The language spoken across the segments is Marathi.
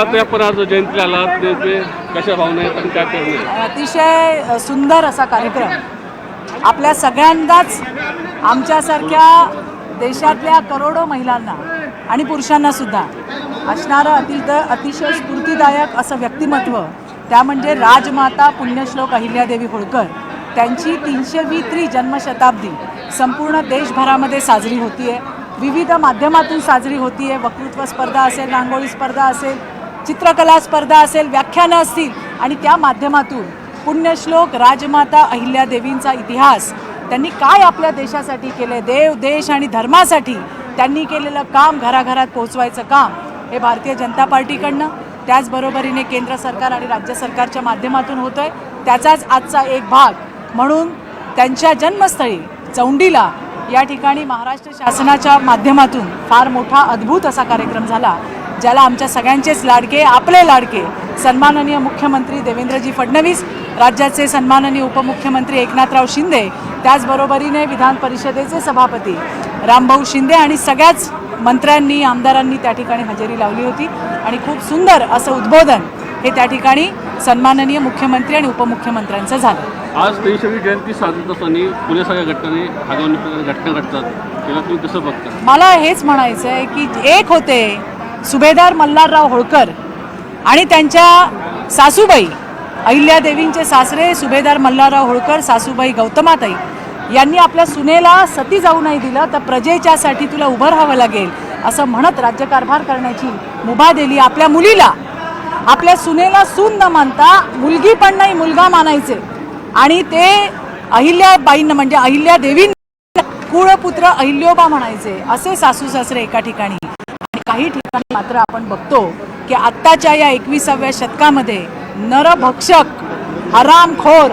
जयंतीला ते ते कशा भावना आहेत आणि काय अतिशय सुंदर असा कार्यक्रम. आपल्या सगळ्यांनाच आमच्यासारख्या देशातल्या करोडो महिलांना आणि पुरुषांना सुद्धा असणारं अतिद अतिशय स्फूर्तीदायक असं व्यक्तिमत्व त्या म्हणजे राजमाता पुण्यश्लोक अहिल्यादेवी होळकर. त्यांची तीनशे तीनशेवी जन्मशताब्दी संपूर्ण देशभरामध्ये साजरी होतीये. विविध माध्यमातून साजरी होतीये. वक्तृत्व स्पर्धा असेल रांगोळी स्पर्धा असेल चित्रकला स्पर्धा असेल व्याख्यानं असतील आणि त्या माध्यमातून पुण्यश्लोक राजमाता अहिल्यादेवींचा इतिहास त्यांनी काय आपल्या देशासाठी केलं देव देश आणि धर्मासाठी त्यांनी केलेलं काम घराघरात पोहोचवायचं काम हे भारतीय जनता पार्टीकडनं त्याचबरोबरीने केंद्र सरकार आणि राज्य सरकारच्या माध्यमातून होतं आहे त्याचाच आजचा एक भाग. म्हणून त्यांच्या जन्मस्थळी चौंडीला या ठिकाणी महाराष्ट्र शासनाच्या माध्यमातून फार मोठा अद्भुत असा कार्यक्रम झाला. ज्याला आमच्या सगळ्यांचेच लाडके आपले लाडके सन्माननीय मुख्यमंत्री देवेंद्रजी फडणवीस राज्याचे सन्माननीय उपमुख्यमंत्री एकनाथराव शिंदे त्याचबरोबरीने विधान परिषदेचे सभापती रामभाऊ शिंदे आणि सगळ्याच मंत्र्यांनी आमदारांनी त्या ठिकाणी हजेरी लावली होती. आणि खूप सुंदर असं उद्बोधन हे त्या ठिकाणी सन्माननीय मुख्यमंत्री आणि उपमुख्यमंत्र्यांचं झालं. आज तीनशेवी जयंती साजरत असताना पुणे सगळ्या हागवणी घटना घडतात. त्याला तुम्ही कसं बघता? मला हेच म्हणायचं आहे की एक होते सुभेदार मल्हारराव होळकर आणि त्यांच्या सासूबाई अहिल्यादेवींचे सासरे सुभेदार मल्हारराव होळकर सासूबाई गौतमाताई यांनी आपल्या सुनेला सती जाऊ नाही दिलं तर प्रजेच्यासाठी तुला उभं राहावं लागेल असं म्हणत राज्यकारभार करण्याची मुभा दिली आपल्या मुलीला. आपल्या सुनेला सून न मानता मुलगी पण नाही मुलगा मानायचे. आणि ते अहिल्याबाईंना म्हणजे अहिल्या देवींना कुळपुत्र अहिल्योबा म्हणायचे असे सासू सासरे एका ठिकाणी. काही ठिकाणी मात्र आपण बघतो की आत्ताच्या या एकविसाव्या शतकामध्ये नरभक्षक हरामखोर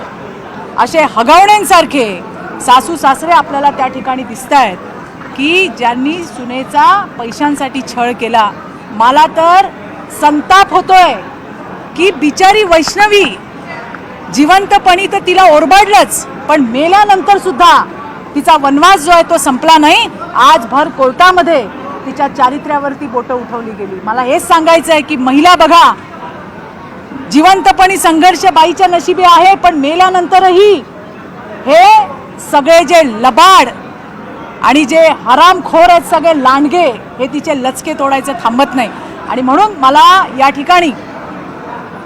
असे हगवण्यांसारखे सासू सासरे आपल्याला त्या ठिकाणी दिसत आहेत की ज्यांनी सुनेचा पैशांसाठी छळ केला. मला तर संताप होतोय की बिचारी वैष्णवी जिवंतपणी तर तिला ओरबाडलंच पण मेल्यानंतर सुद्धा तिचा वनवास जो आहे तो संपला नाही. आजभर कोर्टामध्ये तिच्या चारित्र्यावरती बोटं उठवली गेली. मला हेच सांगायचं आहे की महिला बघा जिवंतपणी संघर्ष बाईच्या नशिबी आहे पण मेल्यानंतरही हे सगळे जे लबाड आणि जे हरामखोर आहेत सगळे लांडगे हे तिचे लचके तोडायचं थांबत नाही. आणि म्हणून मला या ठिकाणी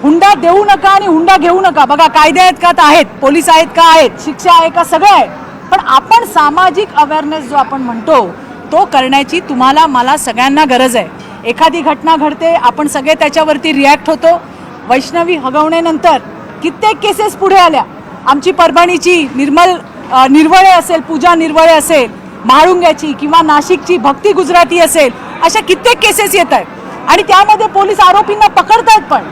हुंडा देऊ नका आणि हुंडा घेऊ नका. बघा कायदे आहेत का? तर आहेत. पोलीस आहेत का? आहेत. शिक्षा आहे का? सगळं आहे. पण आपण सामाजिक अवेअरनेस जो आपण म्हणतो तो करण्याची तुम्हाला मला सगळ्यांना गरज आहे. एखादी घटना घडते आपण सगळे त्याच्यावरती रिॲक्ट होतो. वैष्णवी हगवण्यानंतर कित्येक केसेस पुढे आल्या. आमची परभणीची निर्मल निर्वळे असेल पूजा निर्वळे असेल म्हाळुंग्याची किंवा नाशिकची भक्ती गुजराती असेल अशा कित्येक केसेस येत आहेत. आणि त्यामध्ये पोलीस आरोपींना पकडतायत पण.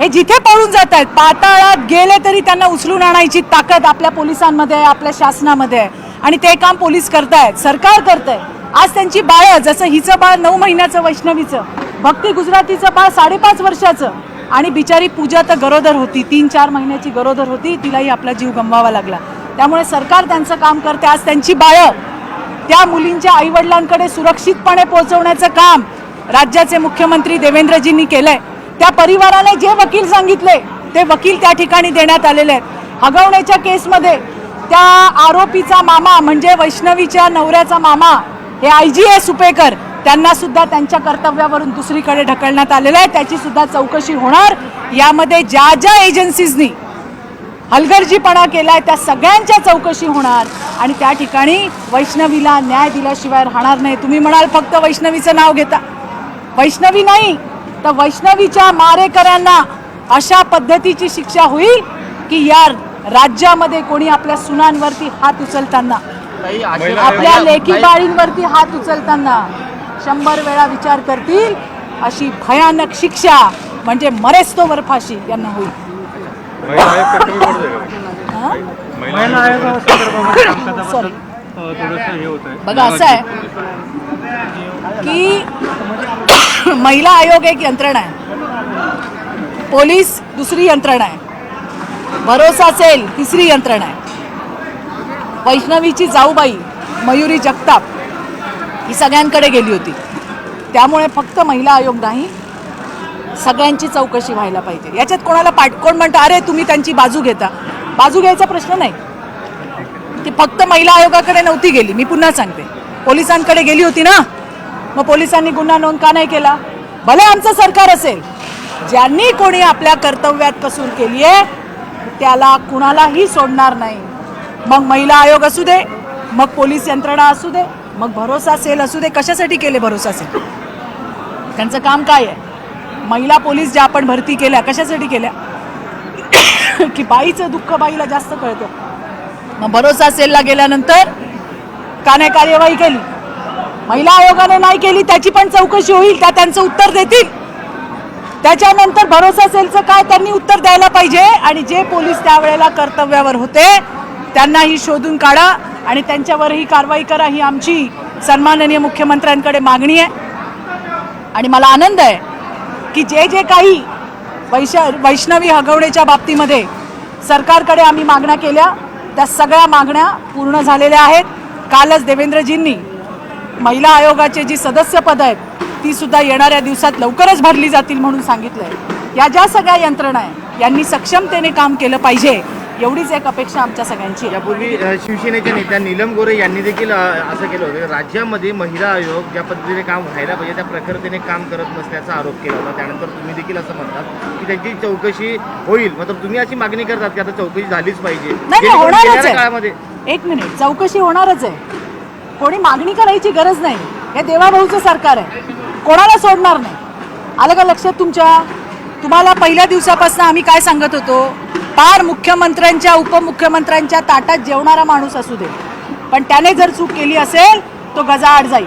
हे जिथे पळून जात आहेत पाताळात गेले तरी त्यांना उचलून आणायची ताकद आपल्या पोलिसांमध्ये आहे आपल्या शासनामध्ये आहे. आणि ते काम पोलीस करतायत सरकार करतंय. आज त्यांची बाळं जसं हिचं बाळ नऊ महिन्याचं वैष्णवीचं भक्ती गुजरातीचं बाळ साडेपाच वर्षाचं. आणि बिचारी पूजा तर गरोदर होती तीन चार महिन्याची गरोदर होती तिलाही आपला जीव गमवावा लागला. त्यामुळे सरकार त्यांचं काम करते आज त्यांची बाळं. त्या मुलींच्या आईवडिलांकडे सुरक्षितपणे पोहोचवण्याचं काम राज्याचे मुख्यमंत्री देवेंद्रजींनी केलंय. त्या परिवाराने जे वकील सांगितले ते वकील त्या ठिकाणी देण्यात आलेले आहेत. हगवण्याच्या केसमध्ये त्या आरोपीचा मामा म्हणजे वैष्णवीच्या नवऱ्याचा मामा हे आय जी आहे सुपेकर. त्यांना सुद्धा त्यांच्या कर्तव्यावरून दुसरीकडे ढकलण्यात आलेलं आहे. त्याची सुद्धा चौकशी होणार. यामध्ये ज्या ज्या एजन्सीजनी हलगर्जीपणा केलाय त्या सगळ्यांच्या चौकशी होणार. आणि त्या ठिकाणी वैष्णवीला न्याय दिल्याशिवाय राहणार नाही. तुम्ही म्हणाल फक्त वैष्णवीचं नाव घेता. वैष्णवी नाही तर वैष्णवीच्या मारेकऱ्यांना अशा पद्धतीची शिक्षा होईल की या राज्यामध्ये कोणी आपल्या सुनांवरती हात उचलताना आपल्या लेखी बाळींवरती हात उचलताना शंभर वेळा विचार करतील अशी भयानक शिक्षा म्हणजे मरेस्तोवर फाशी यांना होईल? हा? सॉरी हे बघा असं आहे की महिला आयोग एक यंत्रणा आहे. पोलीस दुसरी यंत्रणा आहे. भरोसा सेल तिसरी यंत्रणा आहे. वैष्णवीची जाऊबाई मयुरी जगताप ही सगळ्यांकडे गेली होती. त्यामुळे फक्त महिला आयोग नाही सगळ्यांची चौकशी व्हायला पाहिजे. याच्यात कोणाला पाठ कोण म्हणतं अरे तुम्ही त्यांची बाजू घेता. बाजू घ्यायचा प्रश्न नाही. ती फक्त महिला आयोगाकडे नव्हती गेली. मी पुन्हा सांगते. पोलिसांकडे गेली होती ना मग पोलिसांनी गुन्हा नोंद का नाही केला? भले आमचं सरकार असेल ज्यांनी कोणी आपल्या कर्तव्यात कसूर केली आहे त्याला कुणालाही सोडणार नाही. मग महिला आयोग असू दे मग पोलीस यंत्रणा असू दे मग भरोसा सेल असू दे कशासाठी केले भरोसा सेल? त्यांचं काम काय आहे? महिला पोलीस ज्या आपण भरती केल्या कशासाठी केल्या? की बाईचं दुःख बाईला जास्त कळतं. मग भरोसा सेलला गेल्यानंतर का नाही कार्यवाही केली? महिला आयोगाने नाही केली त्याची पण चौकशी होईल त्या त्यांचं उत्तर देतील. त्याच्यानंतर भरोसा सेलचं काय? त्यांनी उत्तर द्यायला पाहिजे. आणि जे पोलीस त्यावेळेला कर्तव्यावर होते त्यांनाही शोधून काढा आणि त्यांच्यावरही कारवाई करा ही आमची सन्माननीय मुख्यमंत्र्यांकडे मागणी आहे. आणि मला आनंद आहे की जे जे काही वैश वैष्णवी हगवण्याच्या बाबतीमध्ये सरकारकडे आम्ही मागण्या केल्या त्या सगळ्या मागण्या पूर्ण झालेल्या आहेत. कालच देवेंद्रजींनी महिला आयोगाचे जी सदस्यपद आहेत ती सुद्धा येणाऱ्या दिवसात लवकरच भरली जातील म्हणून सांगितलं आहे या ज्या सगळ्या यंत्रणा आहे यांनी सक्षमतेने काम केलं पाहिजे. एवढीच एक अपेक्षा आमच्या सगळ्यांची यापूर्वी शिवसेनेच्या नेत्या नीलम गोरे यांनी देखील असं केलं होतं. राज्यामध्ये महिला आयोग ज्या पद्धतीने काम व्हायला पाहिजे त्या प्रखरतेने काम करत नसल्याचा आरोप केला होता. त्यानंतर तुम्ही देखील असं म्हणतात की त्यांची चौकशी होईल. मतलब तुम्ही अशी मागणी करतात की आता चौकशी झालीच पाहिजे. काळामध्ये एक मिनिट चौकशी होणारच आहे. कोणी मागणी करायची गरज नाही. हे देवाभाऊचं सरकार आहे. कोणाला सोडणार नाही? आलं का लक्षात तुमच्या? तुम्हाला पहिल्या दिवसापासून आम्ही काय सांगत होतो? पार मुख्यमंत्र्यांच्या उपमुख्यमंत्र्यांच्या ताटात जेवणारा माणूस असू दे. पण त्याने जर चूक केली असेल तो गजाआड जाईल.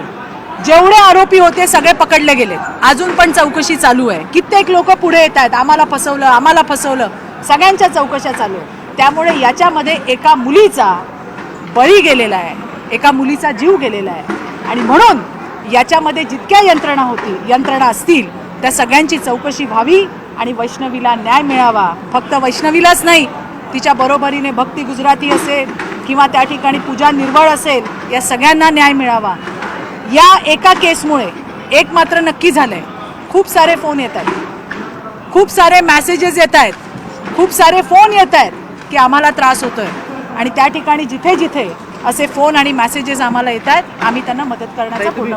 जेवढे आरोपी होते सगळे पकडले गेले अजून पण चौकशी चालू आहे. कित्येक लोक पुढे येत आहेत आम्हाला फसवलं आम्हाला फसवलं. सगळ्यांच्या चौकशा चालू आहे त्यामुळे याच्यामध्ये एका मुलीचा बळी गेलेला आहे. एका मुलीचा जीव गेलेला आहे. आणि म्हणून याच्यामध्ये जितक्या यंत्रणा होतील यंत्रणा असतील त्या सगळ्यांची चौकशी व्हावी. आणि वैष्णवीला न्याय मिळावा. फक्त वैष्णवीलाच नाही तिच्या बरोबरीने भक्ती गुजराती असेल किंवा त्या ठिकाणी पूजा निर्वळ असेल या सगळ्यांना न्याय मिळावा. या एका केसमुळे एक मात्र नक्की आहे खूप सारे फोन येत आहेत. खूप सारे मॅसेजेस येत आहेत. खूप सारे फोन येत आहेत की आम्हाला त्रास होतो आहे आणि त्या ठिकाणी जिथे जिथे असे फोन आणि मेसेजेस आम्हाला येत आहेत आम्ही त्यांना मदत करण्याचा पूर्ण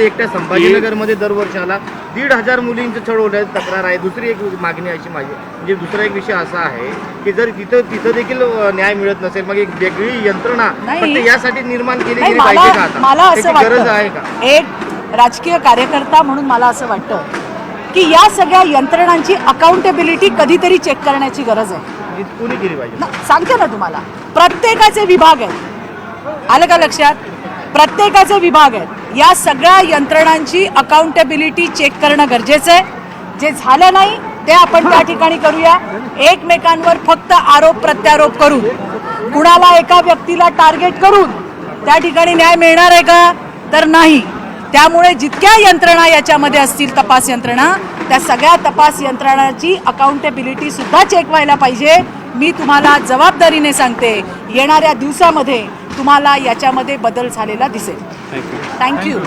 एकट्या संभाजीनगरमध्ये दरवर्षाला दीड हजार मुलींचं छळ होण्याची तक्रार आहे. दुसरी एक मागणी अशी माझी म्हणजे दुसरा एक विषय असा आहे की जर तिथं तिथं देखील न्याय मिळत नसेल मग एक वेगळी यंत्रणा यासाठी निर्माण केली गेली पाहिजे का मला आता? मला असं गरज आहे का? वाटतं एक राजकीय कार्यकर्ता म्हणून मला असं वाटतं की या सगळ्या यंत्रणांची अकाउंटेबिलिटी कधीतरी चेक करण्याची गरज आहे. कोणी केली पाहिजे? ना- सांगते ना तुम्हाला. प्रत्येकाचे विभाग आहेत. आलं का लक्षात? प्रत्येकाचे विभाग आहेत. या सगळ्या यंत्रणांची अकाउंटेबिलिटी चेक करणं गरजेचं आहे. जे झालं नाही ते आपण त्या ठिकाणी करूया. एकमेकांवर फक्त आरोप प्रत्यारोप करून. कुणाला एका व्यक्तीला टार्गेट करून त्या ठिकाणी न्याय मिळणार आहे का? तर नाही. त्यामुळे जितक्या यंत्रणा याच्यामध्ये असतील तपास यंत्रणा त्या सगळ्या तपास यंत्रणाची अकाउंटेबिलिटी सुद्धा चेक व्हायला पाहिजे. मी तुम्हाला जबाबदारीने सांगते येणाऱ्या दिवसामध्ये तुम्हाला याच्यामध्ये बदल झालेला दिसेल. थँक्यू थँक्यू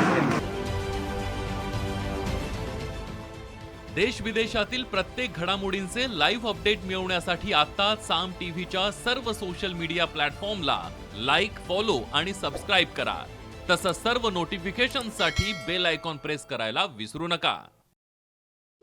देश विदेशातील प्रत्येक घडामोडींचे लाईव्ह अपडेट मिळवण्यासाठी आता साम टीव्हीच्या सर्व सोशल मीडिया प्लॅटफॉर्मला लाईक फॉलो आणि सबस्क्राईब करा. तसंच सर्व नोटिफिकेशनसाठी बेल आयकॉन प्रेस करायला विसरू नका.